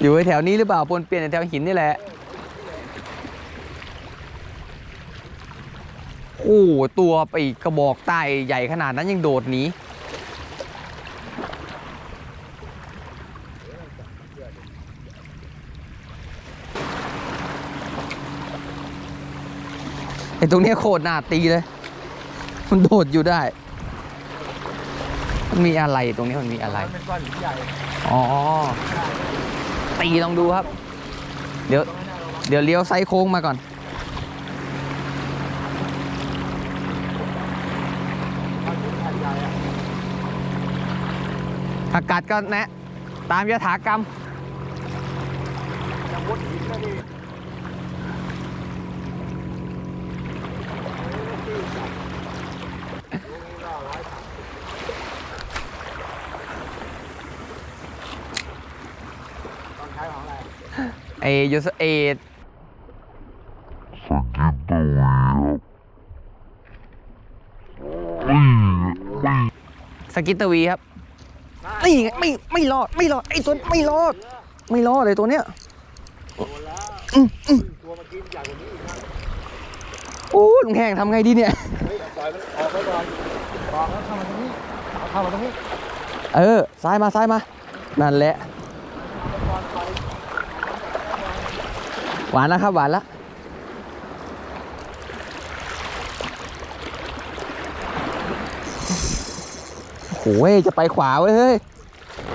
อยู่แถวนี้หรือเปล่าปนเปลี่ยนแถวหินนี่แหละ โอ้ตัวไปกระบอกใต้ใหญ่ขนาดนั้นยังโดดหนีไอ้ตรงนี้โคตรหน่าตีเลย มันโดดอยู่ได้ มันมีอะไรตรงนี้มันมีอะไร เป็นก้อนหินใหญ่ อ๋อ ตีลองดูครับ เดี๋ยว เดี๋ยวเลี้ยวไซโค้งมาก่อนอนหินใหญ่ๆอะถ้ากัดก็แนะ ตามยถากรรม จะมุดหินนะดิต้องใช้ของอะไร เอยูสเอทสกิตัวสกิตวีครับนี่ไงไม่ไม่รอดไม่รอดไอ้ตัวไม่รอด ไม่รอดเลยตัวเนี้ยโอ้ลุงแหงทำไงดีเนี่ยเออซ้ายมาซ้ายมา นั่นแหละ หวานแล้วครับ หวานแล้วโอ้ยจะไปขวาเว้ยเฮ้ย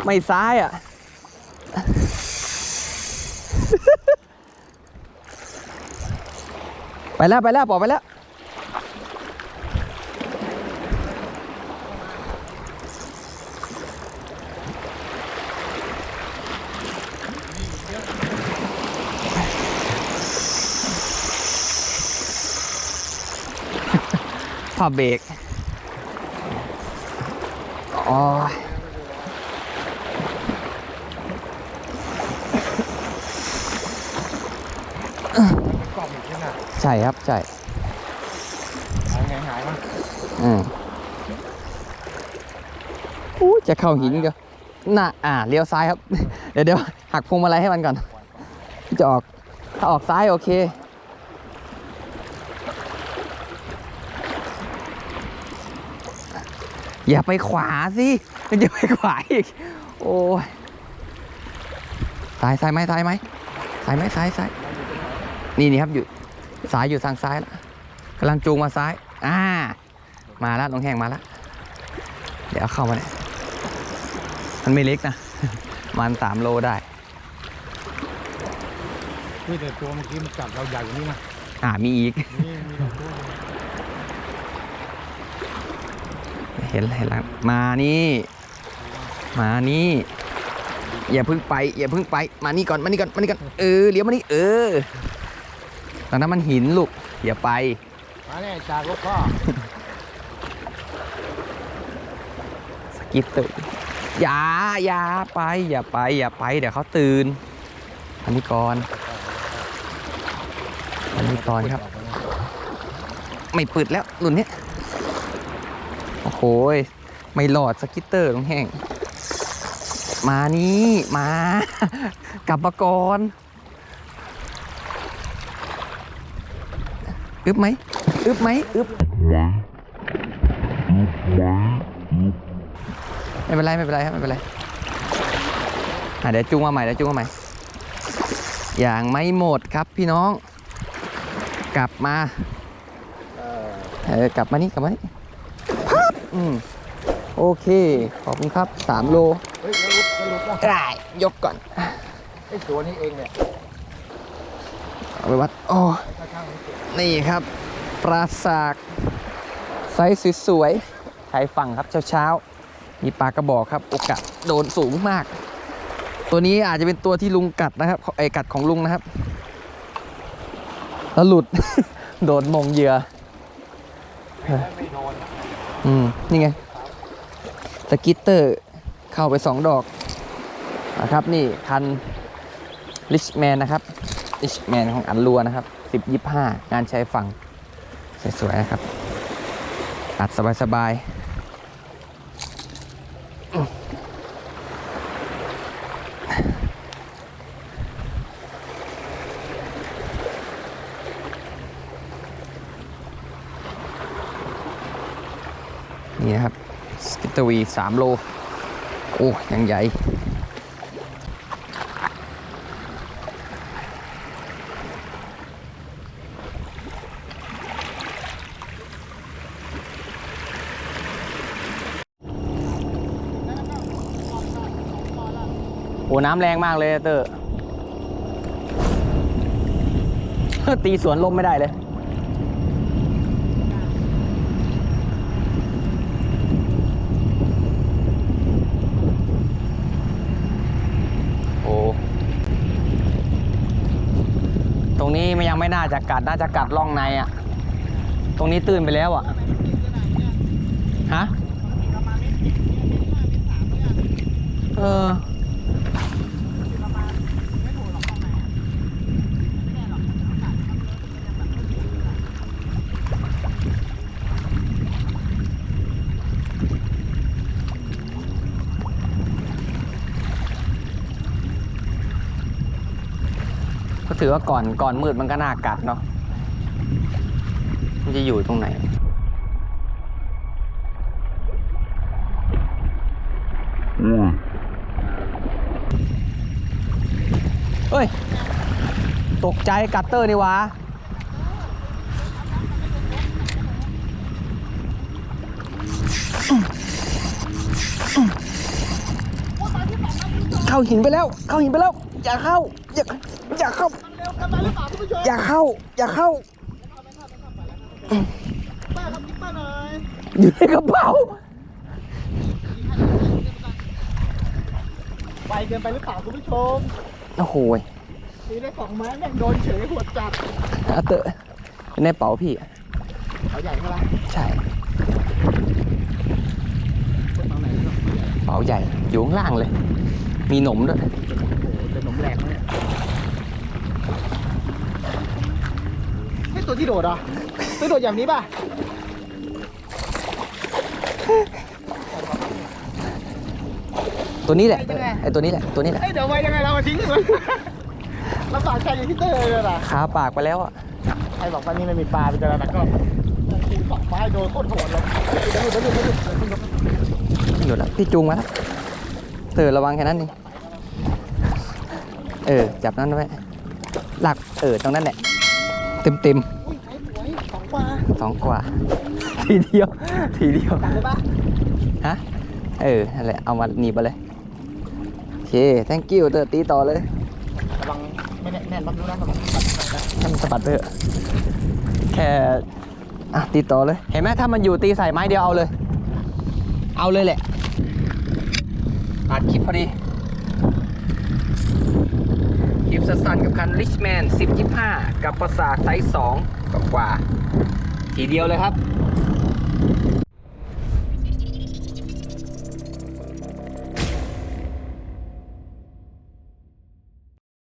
ไม่ซ้ายอะ ไปแล้ว ไปแล้วบอกไปแล้ว ผ้าเบรกอ๋อเป็นกล่องอีกใช่ไหมใช่ครับ ใช่หายไงหายมั้งอืมอู้จะเข้าหินก็น่ะอ่าเลี้ยวซ้ายครับ เดี๋ยวเดี๋ยวหักพวงมาลัยให้มันก่อน จะออก ถ้าออกซ้ายโอเค อย่าไปขวาสิมันจะไปขวาอีก โอ้ยซ้ายซ้ายไหมซ้ายไหมซ้ายไหมซ้ายซ้ายนี่นี่ครับอยู่ซ้ายอยู่ทางซ้ายแล้วกำลังจูงมาซ้ายอ่ามาแล้วลงแห้งมาแล้วเดี๋ยวเอาเข้ามาเนี่ยมันไม่เล็กนะมันสามโลได้นี่แต่ตัวเมื่อกี้มันกัดเราใหญ่กว่านี้นะอ่ามีอีกนี่มีหลายตัว เลยเห็นเห็นแล้วมานี่มานี่อย่าเพึ่งไปอย่าเพึ่งไปมานี่ก่อนมานี่ก่อนมานี่ก่อนเออเลี้ยวมานี่เออตอนนั้นมันหินลูกอย่าไปมาเนี่ยจากรถพ่อสกิปตื่นอย่าอย่าไปอย่าไปอย่าไปเดี๋ยวเขาตื่นอันนี้ก่อนอันนี้ก่อนครับ ไม่ปิดแล้วรุ่นเนี้ย โอ้โหไม่หลอดสกิตเตอร์ลงแห้งมานี่มากลับมาก่อนอึบไหมอึบไหมอึบไม่เป็นไรไม่เป็นไรครับไม่เป็นไรอะเดี๋ยวจูงมาใหม่เดี๋ยวจูงมาใหม่อย่างไม่หมดครับพี่น้อง กลับมาเออเอกลับมานี่กลับมานี่ อืมโอเค ขอบคุณครับสามโลเฮ้ยแล้วรุดแล้วรุดแล้วได้ยกก่อน ไอ้ตัวนี้เองเนี่ยเอาไปวัดโอ้ถ้าช่างมันเก็บนี่ครับปราสาทไซส์สวยๆชายฝั่งครับเช้าๆ มีปลากระบอกครับ โอกาสโดนสูงมาก ตัวนี้อาจจะเป็นตัวที่ลุงกัดนะครับไอกัดของลุงนะครับ แล้วหลุด โดนมงเหยื่อ ไม่โดนอื ม นี่ไง สกิตเตอร์เข้าไปสองดอกนะครับ นี่คันลิชแมนนะครับลิชแมนของอันลัวนะครับสิบยี่ห้างานชายฝั่ง สวยๆนะครับอัดสบายๆ นี่นะครับสกิตวีสามโล โอ้ยังใหญ่ โอ้ น้ำแรงมากเลยเตอร์ตีสวนลมไม่ได้เลย โอ้ ตรง ไม่น่าจะกัดน่าจะกัดร่องในอะ่ะ ตรงนี้ตื่นไปแล้วอะ่ะ ฮะ เออ ถือว่าก่อนก่อนมืดมันก็น่ากัดเนาะมันจะอยู่ตรงไหนเฮ้ย ตกใจกัตเตอร์นี่วะเข้าหินไปแล้ว เข้าหินไปแล้ว อย่าเข้า อย่าอย่าเข้า อย่าเข้า อย่าเข้าป้าครับกิ๊บป้าหน่อยอยู่ในกระเป๋าไวเกินไปหรือเปล่าคุณผู้ชมโอ้โหยตีได้สองไม้แม่งโดนเฉยหัวจัดอาเตอร์ในกระเป๋าพี่อะเขาใหญ่เท่าไหร่ใช่เป็นเมาไหนก็กระเป๋าใหญ่อยู่ข้างล่างเลย มีหนมด้วยโอ้โหเป็นหนมแรงเลยให้ ตัวที่โดดอะตัวโดดอย่างนี้ป่ะตัวนี้แหละไอตัวนี้แหละตัวนี้แหละเอ้ยเดี๋ยวไว้ยังไงเรามาทิ้งเลยลำบากใจอย่างที่เตอร์เลยล่ะคาปากไปแล้วอะไอ้บอกว่านี่ไม่มีปลาเป็นจระเข้ก็คูสองไม้โดนโคตรโหดเลยเดี๋ยวหยุดเดี๋ยวหยุดเดี๋ยวหยุดเดี๋ยวหยุดหยุดแล้วพี่จูงมาแล้วเตอระวังแค่นั้นนี่เออจับนั่นไว้หลักเออตรงนั้นแหละเต็มเต็มอุ้ยไอ้ส วยสองปลาๆสองกว่า ทีเดียว ทีเดียวจับเลยปะฮะ เออนั่นแหละเอามาหนีบไปเลย โอเค thank you เตอตีต่อเลย ระวังไม่แน่แน่นรับรู้นะระวังให้มันสะบัดไปเถอะแค่อะตีต่อเลย เห็นไหมถ้ามันอยู่ตีใส่ไม้เดียวเอาเลย เอาเลยแหละอัดคลิปพอดี คลิปสั้นๆกับคัน Richman 10 25 กับประสาทไซส์2กับ กว่าทีเดียวเลยครับ